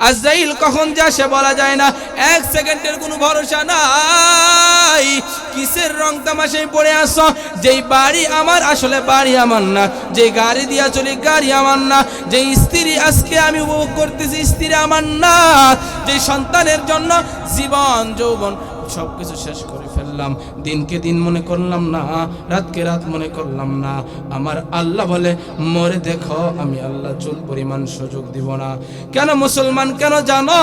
আজরাইল কখন যা সে বলা যায় না। এক সেকেন্ডের কোনো ভরসা নাই। কিসের রং তামাশাই পড়ে আস যেই বাড়ি আমার, আসলে বাড়ি আমার না। যে গাড়ি দিয়া চলি গাড়ি আমার না। যে স্ত্রী আজকে আমি উপভোগ করতেছি, স্ত্রী আমার না। যে সন্তানের জন্য জীবন, যৌবন সব কিছু শেষ করে। ফেললাম দিনকে দিন মনে করলাম না, রাতকে রাত মনে করলাম না। আমার আল্লাহ বলে, মরে দেখো, আমি আল্লাহ চুল পরিমাণ সুযোগ দিব না। কেন মুসলমান, কেন জানো?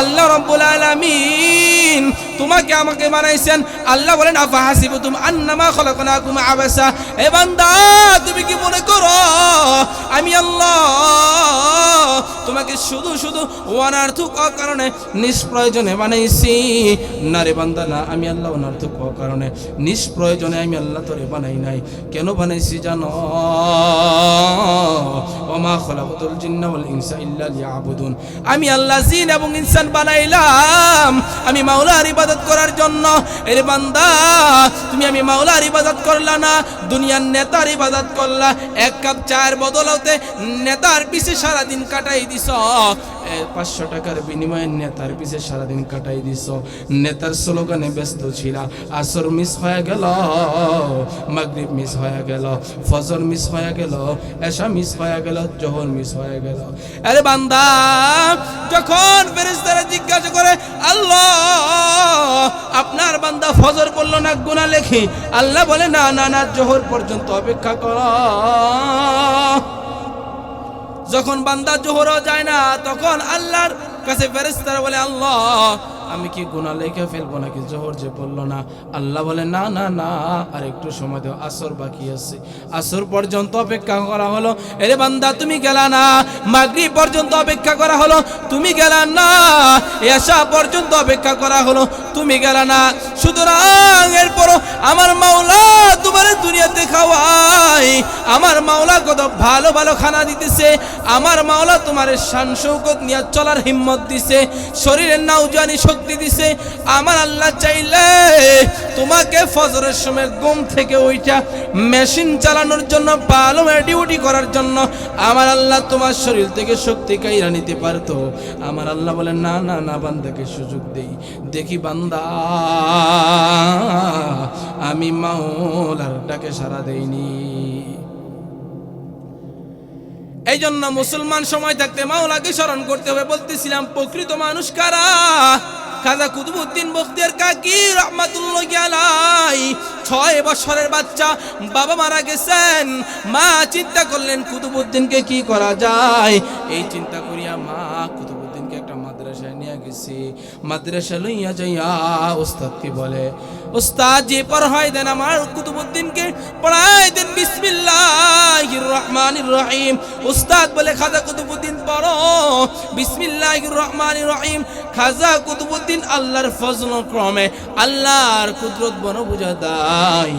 আল্লাহ রব্বুল আলামিন তোমাকে আমাকে বানাইছেন। আল্লাহ বলেন, আফা হাসিবু তুম আন্নামা খলাকনাকুম আবাসা? এ বান্দা, তুমি কি মনে করো? আমি আল্লাহ তোমাকে শুধু শুধু অনার্থক কারণে নিষ্প্রয়োজনে বানাইছি। না রে বান্দা না আমি আল্লাহ অনার্থক কারণে নিষ্প্রয়োজনে আমি আল্লাহ তোরে বানাই নাই। কেন বানাইছি জানো? ওমা খলাকতুল জিন্না ওয়াল ইনসা ইল্লা আমি আল্লাহ জিন এবং ইনসান বানাইলাম। আমি মাওলার ইবাদত করার জন্য। এর বান্দা, তুমি আমি মাওলার ইবাদত করলা না, দুনিয়ার নেতার ইবাদত করলা। এক কাপ চায়ের বদলতে নেতার পিছে সারাদিন কাটাই পাঁচশো টাকার বিনিময়ে নেতার সারাদিন কাটাই নেতার স্লোগানে ব্যস্ত ছিল। আসর মিস হয়ে গেল মিস হয়ে গেল, ফজর মিস হয়ে গেল মিস হয়ে গেল মিস হয়ে গেল। আরে বান্দা, যখন ফেরেশতারা জিজ্ঞাসা করে, আল্লাহ, আপনার বান্দা ফজর বলল না গুনাহ লেখি? আল্লাহ বলে, না না না, জোহর পর্যন্ত অপেক্ষা কর। যখন বান্দা জোহরও যায় না, তখন আল্লাহর কাছে ফেরেশতারা বলে, আল্লাহ, আমি কি গুণা লেখে ফেলব নাকি? জোহর যে বলল না। আল্লাহ বলে, না না না, আর একটু সময় দেও, আসর বাকি আছে। আসর পর্যন্ত অপেক্ষা করা হলো, এরে বান্দা, তুমি গেলা না? মাগরি পর্যন্ত অপেক্ষা করা হলো, তুমি গেলা না? এসা পর্যন্ত অপেক্ষা করা হলো, তুমি গেলা না। সুতরাং এরপরও আমার মাওলা দুনিয়াতে খাওয়াই। আমার মাওলা কত ভালো ভালো খানা দিতেছে। আমার মাওলা তোমার শান শৌকত নিয়ে চলার হিম্মত দিছে। শরীরের নাউজানি শক্তি দিছে। আমার আল্লাহ চাইলে তোমাকে ফজরের সময় ঘুম থেকে ওইটা মেশিন চালানোর জন্য ভালো ডিউটি করার জন্য আমার আল্লাহ তোমার শরীর থেকে শক্তি কাইরা নিতে পারতো। আমার আল্লাহ বলে, না না না, বান্দাকে সুযোগ দেই। দেখি বান্দা, আমি মাওলার ডাকে সারা দেইনি এই জন্য মুসলমান সময় থাকতে মাওলাকে স্মরণ করতে হবে। বলতেছিলাম, প্রকৃত মানুষ কারা? খাজা কুতুবুদ্দিন বখতিয়ার কাকি রহমাতুল্লাহ আলাই ছয় বছরের বাচ্চা, বাবা মারা গেছেন। মা চিন্তা করলেন কুতুবুদ্দিনকে কি করা যায়? এই চিন্তা করিয়া মা কুতুবুদ্দিনকে একটা মাদ্রাসায় নিয়ে গেছি। মাদ্রাসা লইয়া যাইয়া ওস্তাদকে বলে ওস্তাদ যে পড়াই দেন আমার কুতুবুদ্দিনকে পড়ায় দেন বিসমিল্লাহির রহমানির রহিম। উস্তাদ বলে, খাজা কুতুবুদ্দিন পড়ো। বিসমিল্লাহির রহমানির রহিম। খাজা কুতুবুদ্দিন আল্লাহর ফজল ক্রমে, আল্লাহর কুদরত বন বুঝা দাই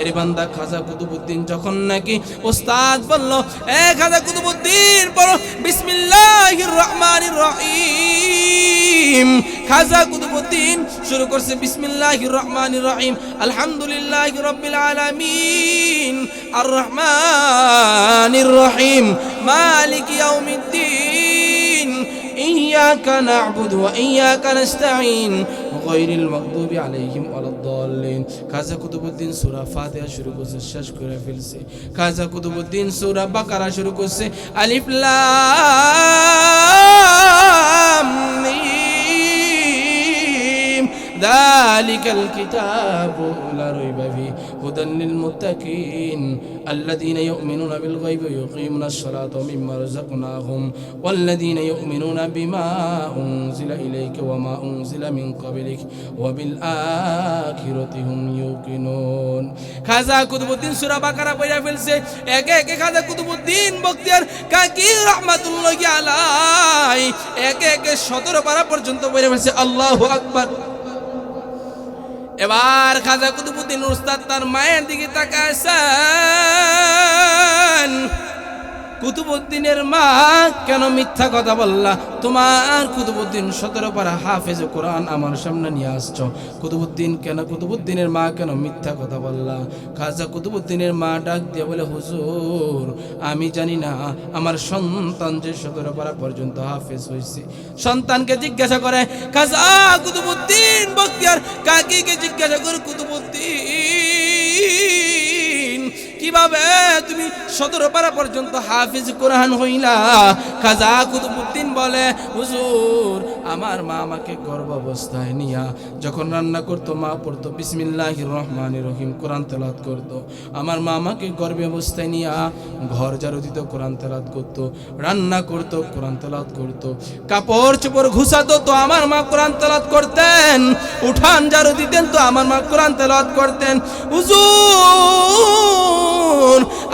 এর বান্দা, খাজা কুতুবুদ্দিন যখন নাকি ওস্তাদ বলল, এ খাজা কুতুবুদ্দিন পড়ো। বিসমিল্লাহির রহমানির রহিম। খাজা কুতুবুদ্দিন শুরু করছে বিসমিল্লাহির রহমানির রহিম আলহামদুলিল্লাহি রাব্বিল আলামিন আর রহমানির রহিম মালিক ইয়াউমিদ্দিন إياك نعبد وإياك نستعين غير المغضوب عليهم ولا الضالين কাজা কুতুবুদ্দিন সূরা ফাতিহা শুরু করছে শেষ করে ফেলছে কাজা কুতুবুদ্দিন সূরা বাকারা শুরু করছে আলিফ লাম মিম দালিকাল কিতাবু লা রাইবা ফি হুদান লিল মুত্তাকিন আল্লাযীনা ইউমিনুনা বিল গায়বি ওয়া ইয়ুকিমুনাস সালাতা মিম্মা রাযাকনাহুম ওয়াল্লাযীনা ইউমিনুনা বিমা উনজিলা ইলাইকা ওয়া মা উনজিলা মিন ক্বাবলিক ওয়া বিল আখিরাতি হুম ইউকিনুন। খাজা কুতুবউদ্দিন সূরা বাকারা পড়া ফেলছে। একে একে খাজা কুতুবউদ্দিন বক্তিয়ার কাকি রহমাতুল্লাহি আলাই একে একে 17 পারা পর্যন্ত পড়ে ফেলছে। আল্লাহু আকবার। এবার খাজা কুতুবুদ্দিন উস্তাদ তার মায়ের দিকে তাকাইছেন। কুতুবুদ্দিনের মা কেন মিথ্যা কথা বললা? তোমার কুতুবুদ্দিন সতেরো পারা হাফেজ কোরআন আমার সামনে নিয়ে আসছো। কুতুবুদ্দিন কেন, কুতুবুদ্দিনের মা কেন মিথ্যা কথা বললা? খাজা কুতুবুদ্দিনের মা ডাক দিয়ে বলে, হুজুর, আমি জানি না, আমার সন্তান যে সতেরো পারা পর্যন্ত হাফেজ হয়েছে। সন্তানকে জিজ্ঞাসা করে, খাজা কুতুবুদ্দিন বক্তিয়ার, কাকিকে জিজ্ঞাসা করে, কুতুবুদ্দিন কীভাবে তুমি সতেরো পারা পর্যন্ত হাফিজ কোরআন হইলা? খাজা কুতুবুদ্দিন বলে হুজুর আমার মা আমাকে গর্ভ অবস্থায় নিয়া যখন রান্না করতো, মা পড়তো বিসমিল্লাহ রহমান রহিম, কোরআন তেলাত করতো। আমার মা আমাকে গর্ভে অবস্থায় নিয়া ঘর ঝাড়ু দিত কোরআন তেলাত করতো, রান্না করতো, কোরআন তেলাত করতো। কাপড় চোপড় ঘুষাতো তো আমার মা কোরআন তেলাত করতেন, উঠান ঝাড়ু দিতেন তো আমার মা কোরআন তেলাত করতেন। হুজুর,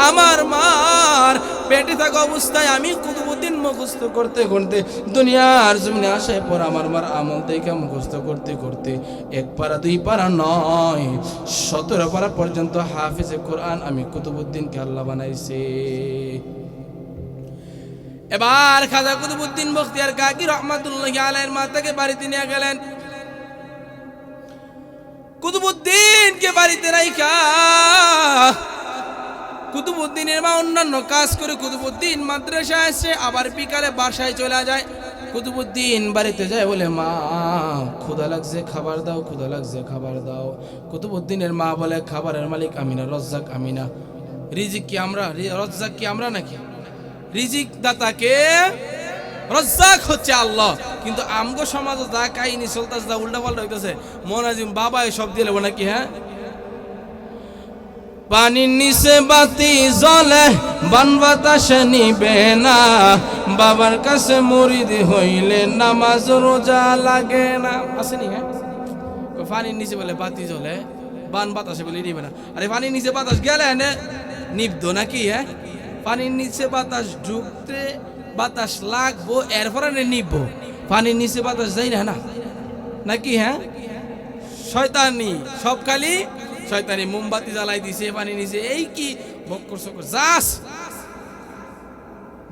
আমার মার পেটে থাকা অবস্থায় আমি কুতুবুদ্দিন মুখস্থ করতে করতে, দুনিয়ার জমিনে আসায় পর আমার মার আমল দেখে মুখস্থ করতে করতে, এক পারা, দুই পারা নয়, সতেরো পারা পর্যন্ত হাফিজে কোরআন আমি কুতুবুদ্দিনকে আল্লাহ বানাইছে। এবার খাজা কুতুবুদ্দিন বখতিয়ার কাকি রহমাতুল্লাহ আলাইয়ের মাতাকে বাড়িতে নিয়ে গেলেন। কুতুবুদ্দিনকে বাড়িতে রাইখা কুতুবুদ্দিনের মা অন্যান্য কাজ করে কুতুবুদ্দিন মাদ্রাসায় আসে, আবার বিকালে বাসায় চলে যায়। কুতুবুদ্দিন বাড়িতে যায় বলে, মা, ক্ষুধা লাগছে, খাবার দাও, ক্ষুধা লাগছে, খাবার দাও। কুতুবুদ্দিনের মা বলে, খাবারের মালিক আমিনা, রজ্জাক আমিনা। রিজিক কি আমরা? রজ্জাক কি আমরা নাকি? রিজিক দাতাকে রজ্জাক হচ্ছে আল্লাহ। কিন্তু আমগো সমাজ যা কাহিনী চলতেছে, যা উল্টা পাল্টা হইতেছে মনাজিম বাবা সব দিয়ে নাকি হ্যাঁ? পানির নিচে বাতি জ্বলে, বান বাতাসে নিবে না। বাবার কাছে মরিদ হইলে নামাজ রোজা লাগে না। আসেনি হ্যাঁ? পানির নিচে বলে বাতি জ্বলে, বান বাতাসে বলে নিবে না। আরে পানির নিচে বাতাস গেলে না, নিবদো নাকি হ্যাঁ? পানির নিচে বাতাস ঢুকতে বাতাস লাগবো, এরপরে নিবো পানির নিচে বাতাস যাই না না? নাকি হ্যাঁ? শয়তানি, সব খালি শয়তানি মোমবাতি জ্বালাই দিছে, পানি নিছে, এই কি? বক্কর সকর যাস!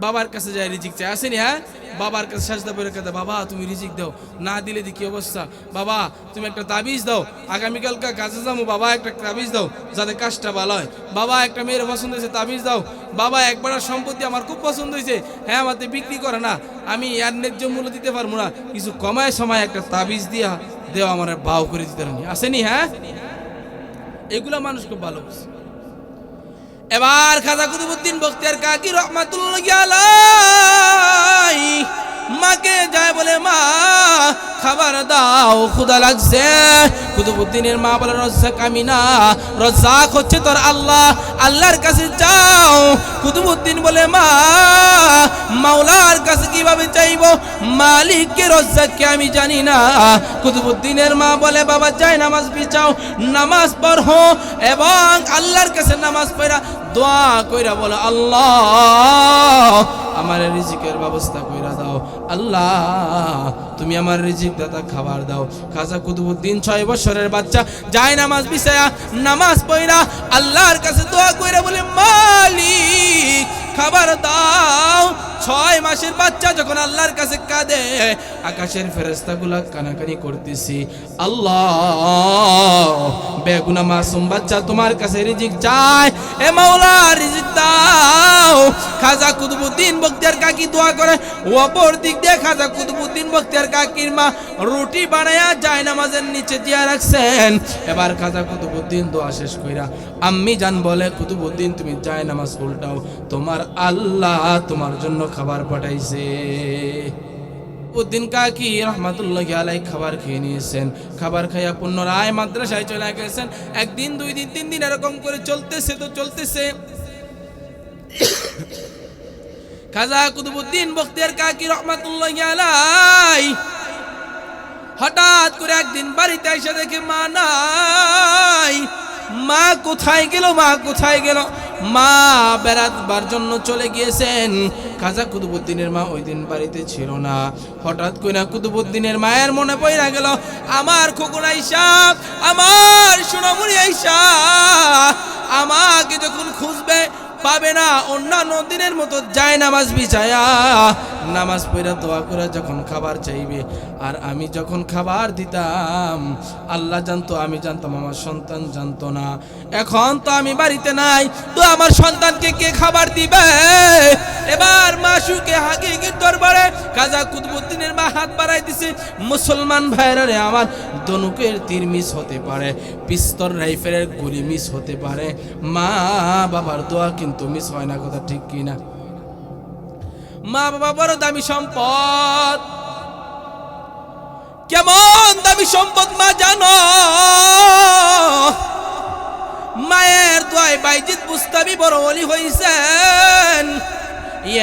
বাবার কাছে যায় রিজিক চাই। আসেনি হ্যাঁ? বাবার কাছে সাজদা করে কথা বাবা, তুমি রিজিক দাও। না দিলে দি কি অবস্থা? বাবা, তুমি একটা তাবিজ দাও। আগামীকালকা কাজে যাব বাবা, একটা তাবিজ দাও যাতে কাজটা ভালো হয়। বাবা, একটা মেয়ের পছন্দ হয়েছে, তাবিজ দাও। বাবা, একবার সম্পত্তি আমার খুব পছন্দ হয়েছে। হ্যাঁ আমাদের বিক্রি করে না। আমি আর ন্যায্য মূল্য দিতে পারব না। কিছু কমায় সময় একটা তাবিজ দিয়া দেওয়া আমার বাউ করে দিতে আসেনি হ্যাঁ? এগুলা মানুষ খুব ভালো। এবার খাজা কুতুবুদ্দিন বক্তিয়ার কাকি রহমাতুল্লাহ মাকে যায় বলে, মা, খাবার দাও ক্ষুদা লাগছে। কুতুবুদ্দিনের মা বলে রজ্জাক আমি না রজ্জাক হচ্ছে তোর আল্লাহ, আল্লাহর কাছে যাও কুতুবুদ্দিন বলে, মা, মাওলার কাছে কীভাবে চাইব? মালিককে রজ্জাককে আমি জানি না। কুতুবুদ্দিনের মা বলে, বাবা, যাই, নামাজ বিচাও নামাজ পড়ো এবং আল্লাহর কাছে নামাজ পড়া, দোয়া কইরা বলো, আল্লাহ, আমার রিজিকের ব্যবস্থা কইরা দাও। আল্লাহ তুমি আমার রিজিক দাতা খাবার দাও। খাজা কুতুবুদ্দিন ছয় বছরের বাচ্চা, যায় নামাজ বিছায়া, নামাজ পড়া আল্লাহর কাছে দোয়া কইরা বলে, মালিক, খাবার দাও। ছয় মাসের বাচ্চা যখন আল্লাহর কাছে কাঁদে, আকাশের ফেরেস্তাগুলা কানাকানি করতেছি। আল্লাহ, বেগুনা মাসুম বাচ্চা তোমার কাছে রিজিক চায়। এ মাওলা, রিজিক দাও। খাজা কুতুবুদ্দিন বক্তিয়ার কাকি দোয়া করে, অপর দিক দিয়ে খাজা কুতুবুদ্দিন বক্তিয়ার কাকির মা রুটি বানায়া যায় নামাজের নিচে দিয়া রাখছেন। এবার খাজা কুতুবুদ্দিন দোয়া শেষ কইরা, আম্মি জান বলে কুতুবুদ্দিন তুমি যায় নামাজ উল্টাও। তোমার আল্লাহ তোমার জন্য খাবার পাঠাইছে। উদ্দিন কাকি রহমাতুল্লাহ আলাই খাবার খেয়ে নিয়েছেন। খাবার খাইয়া পুনরায় মাদ্রাসায় চলে গেছেন। একদিন, দুই দিন, তিন দিন এরকম করে চলতেছে তো চলতেছে। খাজা কুতুবুদ্দিন বখতিয়ার কাকি রহমাতুল্লাহ আলাই হঠাৎ করে একদিন বাড়িতে এসে দেখে মা নাই। মা কোথায় গেল? মা কোথায় গেল? মা বেড়াতবার জন্য চলে গিয়েছেন। খাজা কুতুবুদ্দিনের মা ওই দিন বাড়িতে ছিল না। হঠাৎ করে না কুতুবুদ্দিনের মায়ের মনে পড়া গেল, আমার খোকন আইসা আমার সোনামুড়ি আইসা আমাকে যখন খুঁজবে পাবে না। অন্যান্য দিনের মতো যায় নামাজ বিছায়া। নামাজ পড়া দোয়া করে যখন খাবার চাইবে আর আমি যখন খাবার দিতাম, আল্লাহ জানতো, আমি জানতাম, আমার সন্তান জানতো না। এখন তো আমি বাড়িতে নাই, তো আমার সন্তানকে কে খাবার দিবে? এবার মাসুকে হাকিকির দরবারে কাজা কুতুবুদ্দিনের মা হাত বাড়াই দিছে। মুসলমান ভাইরা রে, আমার দনুকের তীর মিস হতে পারে, পিস্তল, রাইফেলের গুলি মিস হতে পারে। মা বাবার দোয়া কিন্তু মিস হয় না, কথা ঠিক কি না মা বাবা বড় দামি সম্পদ। কেমন দামি সম্পদ মা জানো? মায়ের দোয়ায় বাইজিৎ বুস্তামি বড় অলি হইছেন।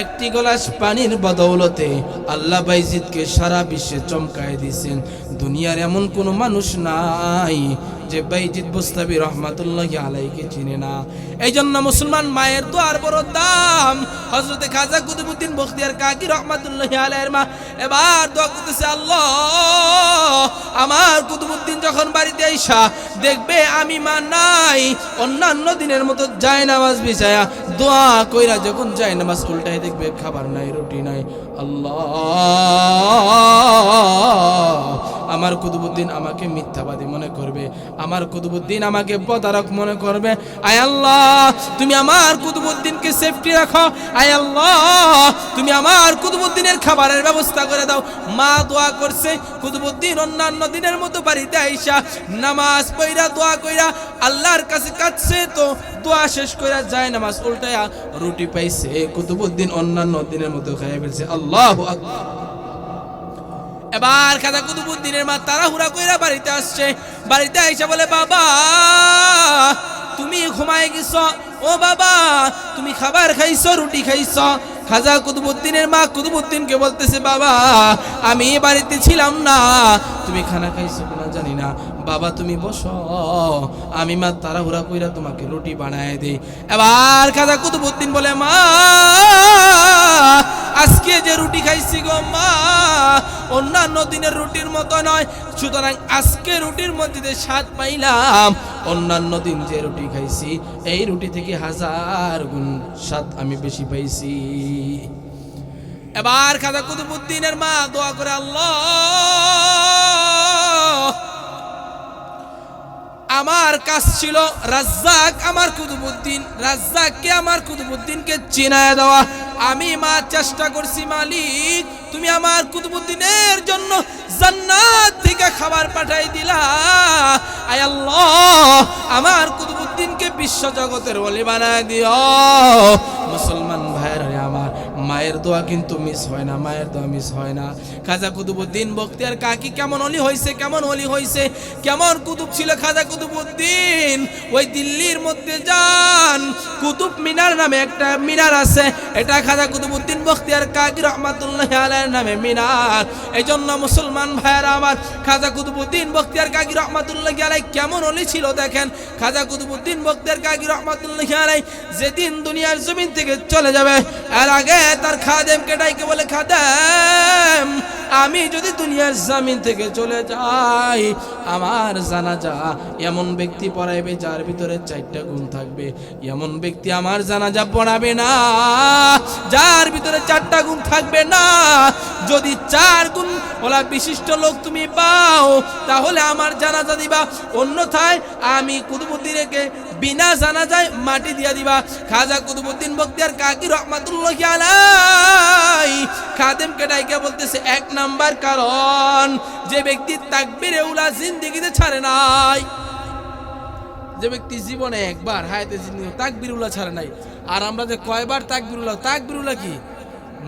একটি গলাস পানির বদৌলতে আল্লাহ বাইজিদকে সারা বিশ্বে চমকায় দিয়েছেন দুনিয়ার এমন কোনো মানুষ নাই। যে বাইজিদ বুস্তাবি রহমাতুল্লাহ আলাইকে চিনে না। এই জন্য মুসলমান মায়ের দোয়ার বড় দাম। হজরতে খাজা কুতুবুদ্দিন বখতিয়ার কাকি রহমাতুল্লাহ আলাইয়ের মা এবার দোয়া করতেছে, আল্লাহ, আমার কুতুবুদ্দিন যখন বাড়িতে আইসা দেখবে আমি মা নাই, অন্যান্য দিনের মতো যায় নামাজ বিছায়া দোয়া কইরা যখন যায় নামাজ উল্টায় দেখবে খাবার নাই, রুটি নাই। আল্লাহ আমার কুতুবুদ্দিন আমাকে মিথ্যাবাদী মনে করবে। আমার কুতুবুদ্দিন আমাকে প্রতারক মনে করবে। আয় আল্লাহ, তুমি আমার কুতুবুদ্দিনকে সেফটি রাখো। আয় আল্লাহ, তুমি আমার কুতুবুদ্দিনের খাবারের ব্যবস্থা করে দাও। মা দোয়া করছে, কুতুবুদ্দিন অন্যান্য দিনের মতো বাড়িতে আইসা নামাজ পইরা দোয়া কইরা আল্লাহর কাছে কাছে তো দোয়া শেষ কইরা যায় নামাজ উল্টায়া রুটি পাইছে। কুতুবুদ্দিন অন্যান্য দিনের মতো খাইয়া ফেলছে। আল্লাহ আকবার। এবার খাজা কুতুবুদ্দিনের মা তাড়াহুড়া কইরা বাড়িতে আসছে। বাড়িতে আইসা বলে, বাবা, তুমি ঘুমায় গেছ? ও বাবা, তুমি খাবার খাইছ, রুটি খাইছ? খাজা কুতুবুদ্দিনের মা কুতুবুদ্দিনকে বলতেছে, বাবা, আমি বাড়িতে ছিলাম না। তুমি খানা খাইছো কিনা জানি না। বাবা, তুমি বসো। আমি মা তাড়াহুড়া কইরা তোমাকে রুটি বানায় দেই। এবার খাজা কুতুবুদ্দিন বলে, মা, আজকে যে রুটি খাইছি গো মা, অন্যান্য দিনের রুটির মতো নয়। সুতরাং আজকে রুটির মধ্যে স্বাদ পাইলাম। অন্যান্য দিন যে রুটি খাইছি, এই রুটি থেকে হাজার গুণ স্বাদ আমি বেশি পাইছি। এবার খাজা কুতুবুদ্দিনের মা দোয়া করে, আল্লাহ আমার কাজ ছিল রাজ্জাক আমার কুতুবুদ্দিন। রাজ্জাককে আমার কুতুবুদ্দিনকে চিনায় দেওয়া। আমি মা চেষ্টা করছি, মালিক, তুমি আমার কুতুবুদ্দিনের জন্য জান্নাত থেকে খাবার পাঠাই দিলা। আয় আল্লাহ, আমার কুতুবুদ্দিনকে বিশ্ব জগতের বলি বানায় দিও। মুসলমান ভাইয়ের মায়ের দোয়া কিন্তু মিস হয় না, মায়ের দোয়া মিস হয় না। খাজা কুতুবুদ্দিন বক্তিয়ার কাকি কেমন অলি হয়েছে কেমন অলি হয়েছে কেমন কুতুব ছিল খাজা কুতুবুদ্দিন ওই দিল্লির মধ্যে যান, কুতুব মিনার নামে একটা মিনার আছে, এটা খাজা কুতুবুদ্দিন বখতিয়ার কাকি রহমাতুল্লাহ আলাইহির নামে মিনার। এই জন্য মুসলমান ভাইয়েরা আমার, খাজা কুতুবুদ্দিন বখতিয়ার কাকি রহমাতুল্লাহ আলাই কেমন অলি ছিল দেখেন। খাজা কুতুবুদ্দিন বখতিয়ার কাকি রহমাতুল্লাহ আলাই যেদিন দুনিয়ার জমিন থেকে চলে যাবে, এর আগে তার খাদেমকে ডাইকে বলে, খাদেম, আমি যদি দুনিয়ার জামিন থেকে চলে যাই, আমার জানাজা এমন ব্যক্তি পড়াইবে যার ভিতরে চারটা গুণ থাকবে। এমন ব্যক্তি আমার জানাজা পড়াবে না, যার ভিতরে চারটা গুণ থাকবে না। যদি চার গুণ ওলা বিশিষ্ট লোক তুমি পাও, তাহলে আমার জানাজা দিবা। অন্যথায় আমি কুতুবুদ্দিনকে বিনা জানাজায় মাটি দিয়া দিবা। খাজা কুতুবুদ্দিন বক্তিয়ার কাকি রহমাতুল্লাহ আলাই খাদেমকে ডাইকে বলতেছে, এক নাম্বার কারণ, যে ব্যক্তি তাকবিরে উলা জিন্দিগিতে ছাড়ে নাই, যে ব্যক্তি জীবনে একবার হায়াতে জিন্দিগি তাকবিরুল্লাহ ছাড়ে নাই। আর আমরা যে কয়বার তাকবিরুল্লাহ তাকবিরুল্লাহ কি?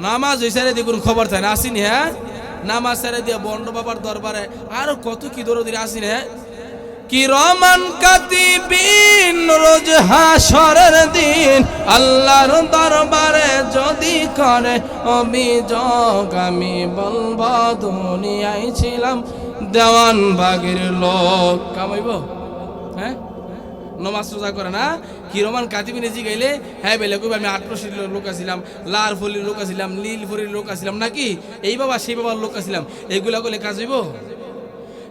নামাজ ওই সারে দিয়ে কোনো খবর থাকে আসিনি হ্যাঁ? নামাজ সারে দিয়ে বন্ড বাবার দরবারে আরও কত কি দরদির আসিনি হ্যাঁ? কি রমান কাতিবিন, রোজ হাসরের দিন। আল্লাহর দরবারে যদি করে অভিযোগ, আমি বলব, দুনিয়ায় ছিলাম দেওয়ান বাগের লোক। কামাইব? হ্যাঁ? নমাজ রোজা করে না? কি রমান কাতিবিনে জি গাইলে হ্যাঁ বেলে কইবে আমি আটরশির লোক আছিলাম, লাল ফলির লোক আছিলাম, নীল ফলির লোক আছিলাম, নাকি? এই বাবা, সেই বাবার লোক আছিলাম। এইগুলা করলে কাজ হইব?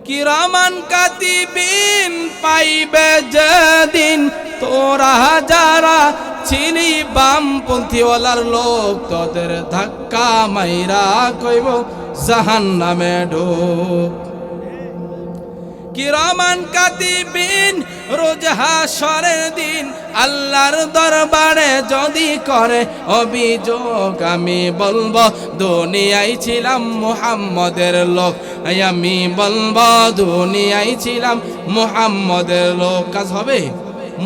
কিরামান কাতিবিন পাইবে যেদিন। তোরা যারা ছিলি বামপন্থীওয়ালার লোক তোদের ধাক্কা মাইরা কইব জাহান নামে ঢোক কিরমান কাতিবিন, রোজ হাসরের দিন। আল্লাহর দরবারে যদি করে অভিযোগ, আমি বলব, দুনিয়ায় ছিলাম মুহাম্মদের লোক। আমি বলব, দুনিয়ায় ছিলাম মুহাম্মদের লোক। কাজ হবে?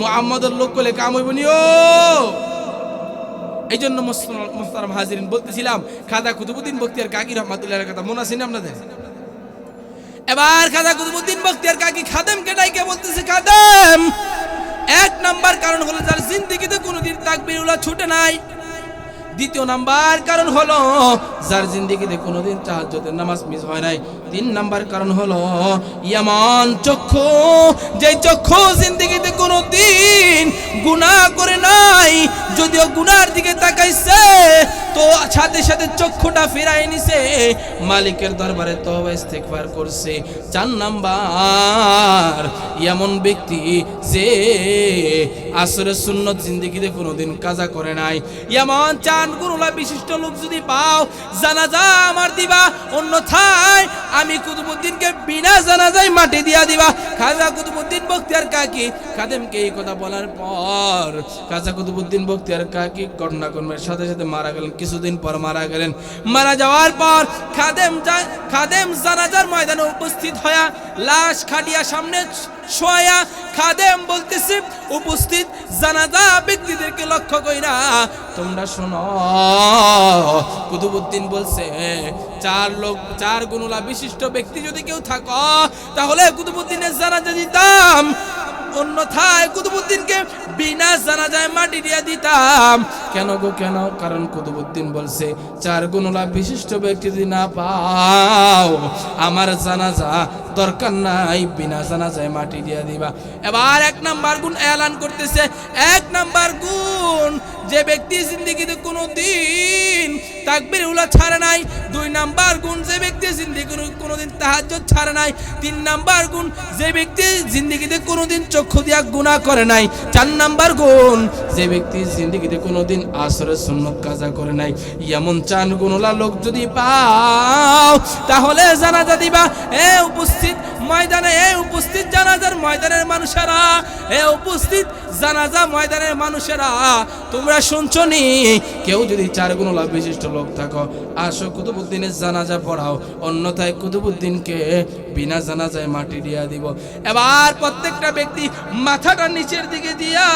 মুহাম্মদের লোক করলে কাম হইব নিও এই জন্য মোস্তারাম হাজিরিন বলতেছিলাম, খাদা কুতুবুদ্দিন বক্তিয়ার কাকি রহমাতুল্লাহ কথা। মনে আছে না আপনাদের? এবার খাজা কুতুবুদ্দিন বক্তিয়ার কাকি খাদেমকে ডাইকে বলতেছে, খাদেম! এক নাম্বার কারণ হলো যার জিন্দিগিতে কোনোদিন তাকবিরুল্লাহ ছুটে নাই। দ্বিতীয় নাম্বার কারণ হলো যার জিন্দিগিতে কোনোদিন তাহাজ্জুদের নামাজ মিস হয় নাই। তিন নাম্বার কারণ হলো ইয়ামান চক্ষু যে চক্ষু জিন্দিগিতে কোনোদিন গুনাহ করে নাই যদিও গুনার দিকে তাকাইছে, তো সাথে সাথে চক্ষুটা ফিরাই নিছে। মালিকের দরবারে তওবা ইস্তেগফার করছে। চার নাম্বার, এমন ব্যক্তি যে আসরের সুন্নত জিন্দিগিতে কোনোদিন কাজা করে নাই। এমন চান গুরুলা বিশিষ্ট লোক যদি পাও, জানাজা আমার দিবা, অন্যথায় আমি কুতুবুদ্দিনকে বিনা জানাজায় মাটি দিয়া দিবা। খাজা কুতুবুদ্দিন বক্তিয়ার কাকি খাদেমকে এই কথা বলার পর, খাজা কুতুবুদ্দিন বক্তিয়ার কাকি ঘটনা কর্মের সাথে সাথে মারা গেলেন, কিছুদিন পর মারা গেলেন। মারা যাওয়ার পর খাদেম খাদেম জানাজার ময়দানে উপস্থিত হয়া লাশ খাটিয়া সামনে শোয়া খাদেম বলতেছি, উপস্থিত জানাজা ব্যক্তিদেরকে লক্ষ্য কইরা তোমরা শোনো। কুতুবুদ্দিন বলছে, চার লোক, চার গুণুলা বিশিষ্ট ব্যক্তি যদি কেউ থাকো, তাহলে কুতুবুদ্দিনের জানাজা দিতাম। অন্যথায় কুতুবুদ্দিনকে বিনা জানাজায় মাটি দিয়ে দিতাম। কেন গো, কেন? কারণ কুতুবুদ্দিন বলছে, চার গুণলা বিশিষ্ট ব্যক্তি যদি না পাও, আমার জানাজা দরকার নাই, বিনা জানাজায় মাটি দিয়ে দিবা। এবার এক নাম্বার গুণ এলান করতেছে। এক নাম্বার গুণ, যে ব্যক্তি জিন্দিগিতে কোনো দিন তাকবির উলা ছাড়ে নাই। দুই নাম্বার গুণ, যে ব্যক্তি জিন্দিগি কোনোদিন তাহাজ্জুদ ছাড়ে নাই। তিন নাম্বার গুণ, যে ব্যক্তি জিন্দিগিতে কোনোদিন চক্ষু দিয়া গুণা করে নাই। চার নাম্বার গুণ, যে ব্যক্তি জিন্দিগিতে কোনোদিন আসরের সুন্নত কাজা করে নাই। এমন চান গুণলা লোক যদি পাও, তাহলে জানাজা দিবা। এ উপস্থিত ময়দানে, এ উপস্থিত জানাজার ময়দানের মানুষেরা, এ উপস্থিত জানাজা ময়দানের মানুষেরা, তোমরা শুনছো নি কেউ যদি চার গুণলা বিশিষ্ট লোক থাকো, আসো কুতুবুদ্দিনের জানাজা পড়াও। অন্যথায় কুতুবুদ্দিনকে বিনা জানাজায় মাটি দিয়া দিব। এবার প্রত্যেকটা ব্যক্তি মাথাটা নিচের দিকে দিয়া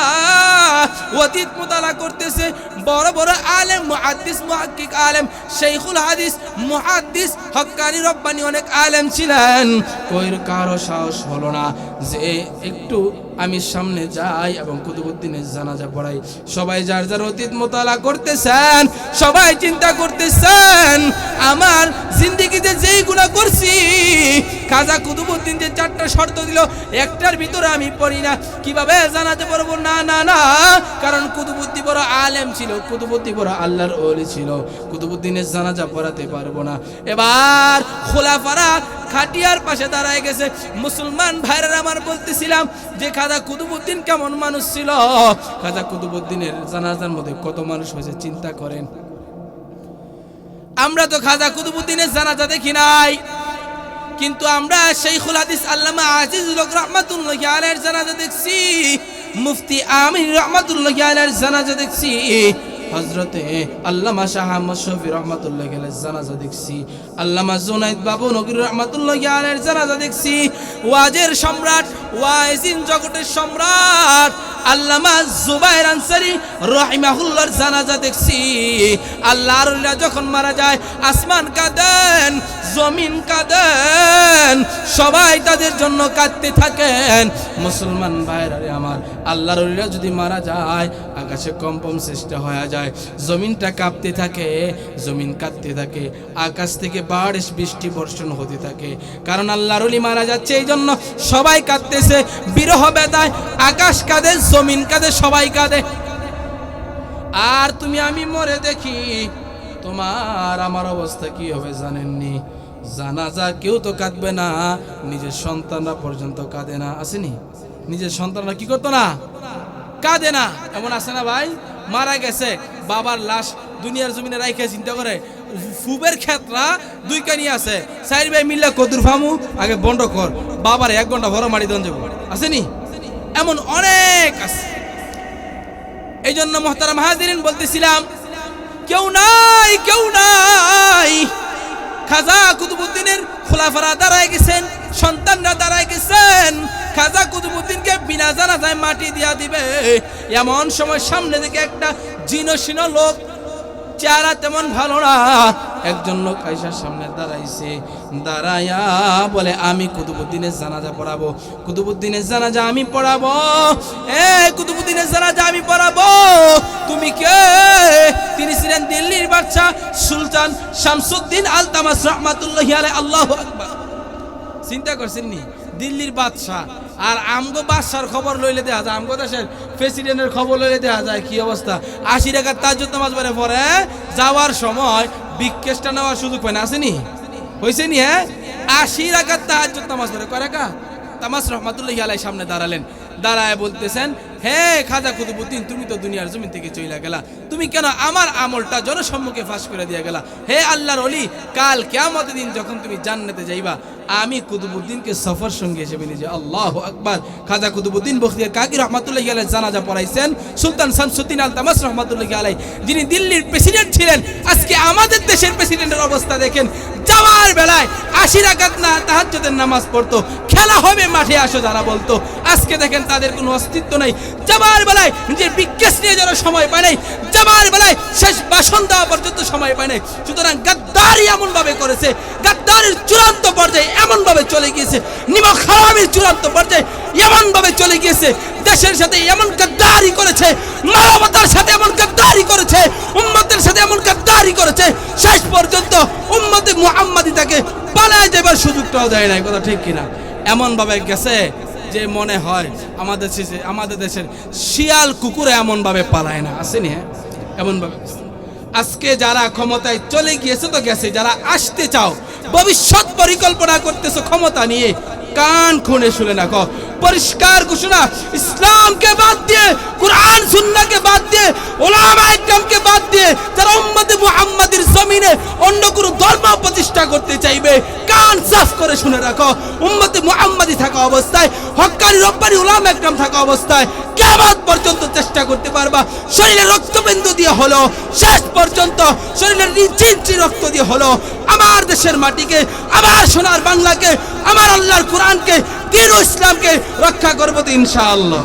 অতীত মোতালা করতেছে। বড় বড় আলেম, মুহাদ্দিস, মুহাক্কিক আলেম শেখুল হাদিস, মুহাদ্দিস, হক্কানি, রব্বানি অনেক আলেম ছিলেন। কইর কারও সাহস হলো না যে একটু আমি সামনে যাই এবং কুতুবুদ্দিনের জানাজা পড়াই। সবাই যার যার অতীত মোতালা করতেছেন, সবাই চিন্তা করতেছেন, আমার জিন্দিগিতে যেই গুণা করছি খাজা কুতুবুদ্দিন যে চারটা শর্ত দিল, একটার ভিতরে আমি পড়ি না। কীভাবে জানাতে পারব? না না না। কারণ কুতুবুদ্দি বড় আলেম ছিল কুতুবুদ্দি বড় আল্লাহর ওলি ছিল। কুতুবুদ্দিনের জানাজা পড়াতে পারব না। এবার খোলাফারা খাটিয়ার পাশে দাঁড়ায় গেছে। মুসলমান ভাইরা আমার বলতেছিলাম যে খাজা কুতুবুদ্দিন কেমন মানুষ ছিল? খাজা কুতুবুদ্দিনের জানাজার মধ্যে কত মানুষ হয়েছে, চিন্তা করেন। আমরা তো খাজা কুতুবুদ্দিনের জানাজা দেখি নাই। কিন্তু আমরা শেখুল হাদিস আল্লামা আজিজুল রহমাতুল্লাহ আলাইহির জানাজা দেখছি, মুফতি আমির রহমাতুল্লাহ আলাইহির জানাজা দেখছি হজরতে আল্লামা শাহ আহমদ শফি রহমাতুল্লাহ আলাইহির জানাজা দেখছি, আল্লামা জুনাইদ বাবু নগরী রহমাতুল্লাহ আলাইহির জানাজা দেখছি, ওয়াজের সম্রাট, ওয়াইজিন জগতের সম্রাট আল্লামা জুবাইর আনসারি রহিমাহুল্লার জানাজা দেখছি। আল্লাহর যখন মারা যায়, আসমান কাঁদেন, জমিন কাঁদেন, সবাই তাদের জন্য কাঁদতে থাকেন। মুসলমান ভাইরারে আমার আল্লাহর ওলিরা যদি মারা যায়, আকাশে কম্পন সৃষ্টি হয়ে যায়, জমিনটা কাঁপতে থাকে, জমিন কাঁদতে থাকে, আকাশ থেকে বারিশ বৃষ্টি বর্ষণ হতে থাকে। কারণ আল্লাহর ওলি মারা যাচ্ছে এই জন্য সবাই কাঁদতেছে, বিরহ বেদায়, আকাশ কাঁদে, জমিন কাঁদে, সবাই কাঁদে। আর তুমি আমি মরে দেখি, তোমার আমার অবস্থা কি হবে জানেননি? জানাজা কেউ তো কাঁদবে না, নিজের সন্তানরা পর্যন্ত কাঁদে না, আসেনি? নিজের সন্তানরা কি করতো না? কাঁদে না। এমন আছে না ভাই? মারা গেছে। বাবার লাশ দুনিয়ার জমিনে রাইখে চিন্তা করে ফুবের ক্ষেত্রা দুই কানি আছে। চার ভাই মিল্লা, কদুর ফামু, আগে বন্ধ কর বাবার এক ঘণ্টা ভরা মারি দন যাব। আসেনি? এমন অনেক আছে। এই জন্য মহতারাম হাজিরিন বলতেছিলাম, কেউ নাই কেউ নাই। খাজা কুতুবুদ্দিনের খোলাফারা দাঁড়ায় গেছেন, সন্তানরা দাঁড়ায় গেছেন। খাজা কুতুবুদ্দিনকে বিনা জানাজায় মাটি দিয়া দিবে। এমন সময় সামনে থেকে একটা জিনসিন লোক, চেহারা তেমন ভালো না। একজন লোক আইসার সামনে দাঁড়াইছে। দাঁড়াইয়া বলে, আমি কুতুবুদ্দিনের জানাজা পড়াবো। কুতুবুদ্দিনের জানাজা আমি পড়াবো। এ, কুতুবুদ্দিনের জানাজা আমি পড়াবো। তুমি কে? তিনি ছিলেন দিল্লির বাচ্চা সুলতান শামসুদ্দিন আলতামাস রহমাতুল্লাহি আল্লাহু আকবার। চিন্তা করছেন নি? দিল্লির বাদশাহ। আর আমগো বাদশার খবর লইলে দেখা যায়, আমগো দেশের প্রেসিডেন্টের খবর লইলে দেখা যায় কি অবস্থা? আশি টাকার তাজুদ নামাজ পড়ে, পরে যাওয়ার সময় বিকেশটা নেওয়ার সুযোগ পায় না, আসেনি? হয়েছে নি হ্যাঁ? আশি টাকার তাহাজ নামাজ পড়ে, কয় রাখা রহমাতুল্লাহ আলাই সামনে দাঁড়ালেন। দাঁড়ায় বলতেছেন হে খাজা কুতুবুদ্দিন, তুমি তো দুনিয়ার জমিন থেকে চইলা গেলা। তুমি কেন আমার আমলটা জনসম্মুখে ফাঁস করে দিয়া গেলা? হে আল্লাহর অলি কাল কেয়ামতের দিন যখন তুমি জান্নাতে যাইবা, আমি কুতুবুদ্দিনকে সফর সঙ্গে হিসেবে নিজে আল্লাহ আকবার। খাজা কুতুবুদ্দিন বখতিয়ার কাকি রহমাতুল্লাহ আলাই জানাজা পড়াইছেন। সুলতান শামসুদ্দিন আল তামাস রহমাতুল্লাহ আলাই যিনি দিল্লির প্রেসিডেন্ট ছিলেন, আজকে আমাদের দেশের প্রেসিডেন্টের অবস্থা দেখেন। যাওয়ার বেলায় আশি রাকাত না তাহাজ্জুদের নামাজ পড়তো, খেলা হবে মাঠে আসো যারা বলতো। আজকে দেখেন তাদের কোনো অস্তিত্ব নাই। যাবার বেলায় নিজের বিজ্ঞাস নিয়ে যারা সময় পায় নাই, যাবার বেলায় শেষ বাসন দেওয়া পর্যন্ত সময় পায় নাই। সুতরাং গাদ্দারি এমন ভাবে করেছে, গাদ্দারির চূড়ান্ত পর্যায়ে এমন ভাবে চলে গিয়েছে নিমক হারামির চূড়ান্ত পর্যায়ে এমন ভাবে চলে গিয়েছে, দেশের সাথে এমন গাদ্দারি করেছে, মানবতার সাথে এমন গাদ্দারি করেছে, উম্মতের সাথে এমন গাদ্দারি করেছে, শেষ পর্যন্ত উম্মতে মুহাম্মাদি তাকে পালায় যাবার সুযোগটাও দেয় নাই, কথা ঠিক কিনা? এমন ভাবে গেছে যে মনে হয় আমাদের আমাদের দেশের শিয়াল কুকুরে এমনভাবে পালায় না। আসেনি হ্যাঁ? এমনভাবে। আজকে যারা ক্ষমতায় চলে গিয়েছে তো গেছে, যারা আসতে চাও, ভবিষ্যৎ পরিকল্পনা করতেছো ক্ষমতা নিয়ে, কান খুনে শুনে না পরিষ্কার ঘোষণা ইসলামকে বাদ দিয়ে কোরআন সুন্নাকে বাদ দিয়ে ওলামা একরামকে বাদ দিয়ে যারা উম্মতে মুহাম্মাদের জমিনে অন্য কোনো ধর্ম প্রতিষ্ঠা করতে চাইবে কান সাফ করে শুনে রাখো উম্মতে মুহাম্মাদি থাকা অবস্থায় হক্কানি রব্বানি ওলামা একরাম থাকা অবস্থায় কেমন পর্যন্ত চেষ্টা করতে পারবা। শরীরে রক্তবিন্দু দিয়ে হলো শেষ পর্যন্ত শরীরের নিচে রক্ত দিয়ে হলো। আমার দেশের মাটিকে, আমার সোনার বাংলাকে, আমার আল্লাহর কোরআনকে, দিন ইসলামকে রক্ষা করব তো ইনশাআল্লাহ।